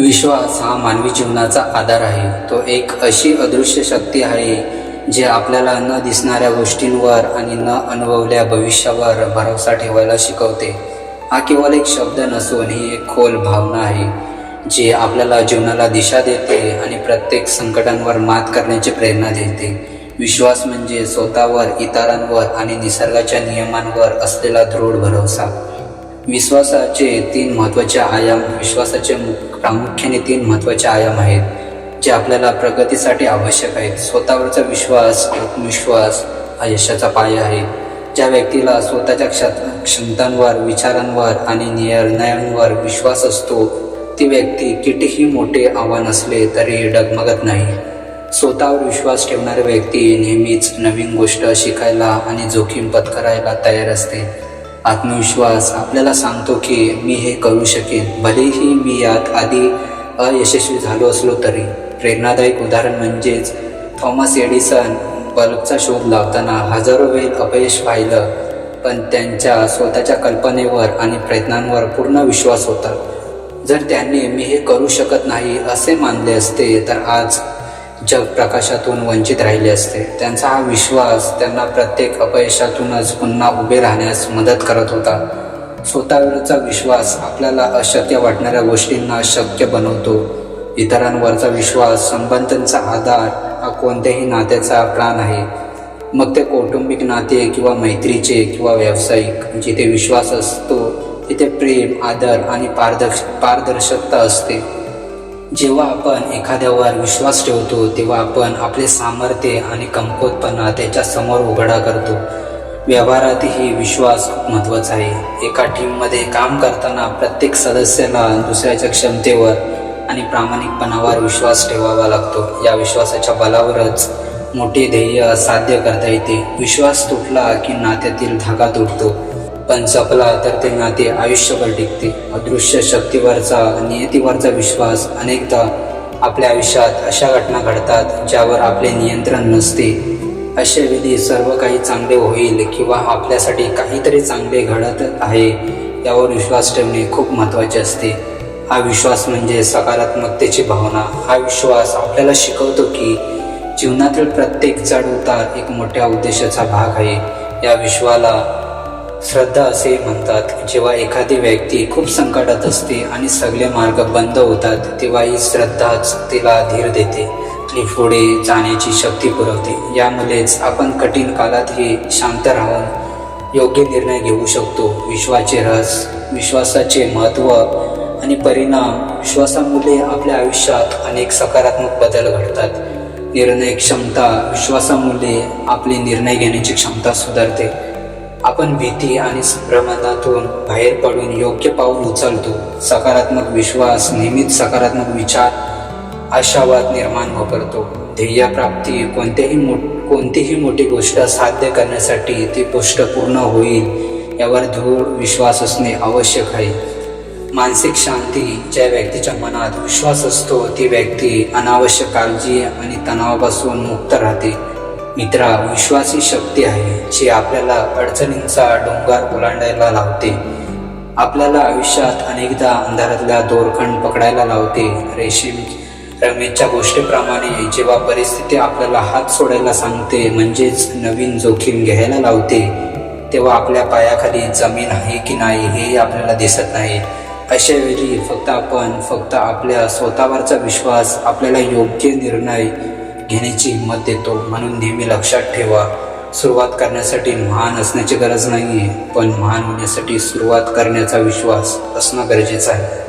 विश्वास हा मानवी जीवनाचा आधार आहे. तो एक अशी अदृश्य शक्ती आहे जे आपल्याला न दिसणाऱ्या गोष्टींवर आणि न अनुभवल्या भविष्यावर भरोसा ठेवायला शिकवते. हा केवळ एक शब्द नसून ही एक खोल भावना आहे जी आपल्याला जीवनाला दिशा देते आणि प्रत्येक संकटांवर मात करण्याची प्रेरणा देते. विश्वास म्हणजे स्वतःवर इतरांवर आणि निसर्गाच्या नियमांवर असलेला दृढ भरोसा. विश्वासाचे तीन महत्त्वाचे आयाम विश्वासाचे प्रामुख्याने तीन महत्त्वाचे आयाम आहेत जे आपल्याला प्रगतीसाठी आवश्यक आहेत. स्वतःवरचा विश्वास आत्मविश्वास हा यशाचा पाया आहे. ज्या व्यक्तीला स्वतःच्या क्षत क्षमतांवर विचारांवर आणि निर्णयांवर विश्वास असतो ती व्यक्ती कितीही मोठे आव्हान असले तरी डगमगत नाही. स्वतःवर विश्वास ठेवणारी व्यक्ती नेहमीच नवीन गोष्ट शिकायला आणि जोखीम पत्करायला तयार असते. आत्मविश्वास आपल्याला सांगतो की मी हे करू शकेन. भलेही मी यात आधी अयशस्वी झालो असलो तरी. प्रेरणादायक उदाहरण म्हणजेच थॉमस एडिसन बल्बचा शोध लावताना हजारो वेळ अपयश पाहिलं पण त्यांच्या स्वतःच्या कल्पनेवर आणि प्रयत्नांवर पूर्ण विश्वास होता. जर त्यांनी मी हे करू शकत नाही असे मानले असते तर आज जग प्रकाशातून वंचित राहिले असते. त्यांचा हा विश्वास त्यांना प्रत्येक अपयशातूनच पुन्हा उभे राहण्यास मदत करत होता. स्वतःवरचा विश्वास आपल्याला अशक्य वाटणाऱ्या गोष्टींना शक्य बनवतो. इतरांवरचा विश्वास संबंधांचा आधार हा कोणत्याही नात्याचा प्राण आहे. मग ते कौटुंबिक नाते किंवा मैत्रीचे किंवा व्यावसायिक जिथे विश्वास असतो तिथे प्रेम आदर आणि पारदर्श पारदर्शकता असते. जेव्हा आपण एखाद्यावर विश्वास ठेवतो तेव्हा आपण आपले सामर्थ्य आणि कमकुवतपणा त्याच्यासमोर उघडा करतो. व्यवहारातही विश्वास खूप महत्त्वाचा आहे. एका टीममध्ये काम करताना प्रत्येक सदस्याला दुसऱ्याच्या क्षमतेवर आणि प्रामाणिकपणावर विश्वास ठेवावा लागतो. या विश्वासाच्या बलावरच मोठे ध्येय साध्य करता येते. विश्वास तुटला की नात्यातील धागा तुटतो. पण जपला तर ते नाते आयुष्यभर टिकते. अदृश्य शक्तीवरचा नियतीवरचा विश्वास अनेकदा आपल्या आयुष्यात अशा घटना घडतात ज्यावर आपले नियंत्रण नसते. अशा विधी सर्व काही चांगले होईल किंवा आपल्यासाठी काहीतरी चांगले घडत आहे यावर विश्वास ठेवणे खूप महत्त्वाचे असते. हा विश्वास म्हणजे सकारात्मकतेची भावना. हा विश्वास आपल्याला शिकवतो की जीवनातील प्रत्येक चढ उतार एक मोठ्या उद्देशाचा भाग आहे. या विश्वाला श्रद्धा असे म्हणतात जेव्हा एखादी व्यक्ती खूप संकटात असते आणि सगळे मार्ग बंद होतात तेव्हा ही श्रद्धाच तिला धीर देते. आणि पुढे जाण्याची शक्ती पुरवते. यामुळेच आपण कठीण काळातही शांत राहून योग्य निर्णय घेऊ शकतो. विश्वाचे रस विश्वासाचे महत्त्व आणि परिणाम विश्वासामुळे आपल्या आयुष्यात अनेक सकारात्मक बदल घडतात. निर्णय क्षमता विश्वासामुळे आपली निर्णय घेण्याची क्षमता सुधारते. आपण भीती आणि संभ्रमणातून बाहेर पडून योग्य पाऊल उचलतो. सकारात्मक विश्वास नेहमीच सकारात्मक विचार आशावाद निर्माण वापरतो ध्येयप्राप्ती कोणत्याही मो कोणतीही मोठी गोष्ट साध्य करण्यासाठी ती गोष्ट पूर्ण होईल यावर दृढ विश्वास असणे आवश्यक आहे. मानसिक शांती ज्या व्यक्तीच्या मनात विश्वास असतो ती व्यक्ती अनावश्यक काळजी आणि तणावापासून मुक्त राहते. मित्रा विश्वासी शक्ती आहे जी आपल्याला अडचणींचा डोंगर ओलांडायला लावते. आपल्याला आयुष्यात अनेकदा अंधारातल्या दोरखंड पकडायला लावते. रेशीम रमेशच्या गोष्टीप्रमाणे जेव्हा परिस्थिती आपल्याला हात सोडायला सांगते म्हणजेच नवीन जोखीम घ्यायला लावते तेव्हा आपल्या पायाखाली जमीन आहे की नाही हे आपल्याला दिसत नाही. अशा वेळी फक्त आपण फक्त आपल्या स्वतःवरचा विश्वास आपल्याला योग्य निर्णय घेण्याची हिंमत देतो म्हणून नेहमी लक्षात ठेवा. सुरुवात करण्यासाठी महान असण्याची गरज नाही आहे पण महान होण्यासाठी सुरुवात करण्याचा विश्वास असणं गरजेचं आहे.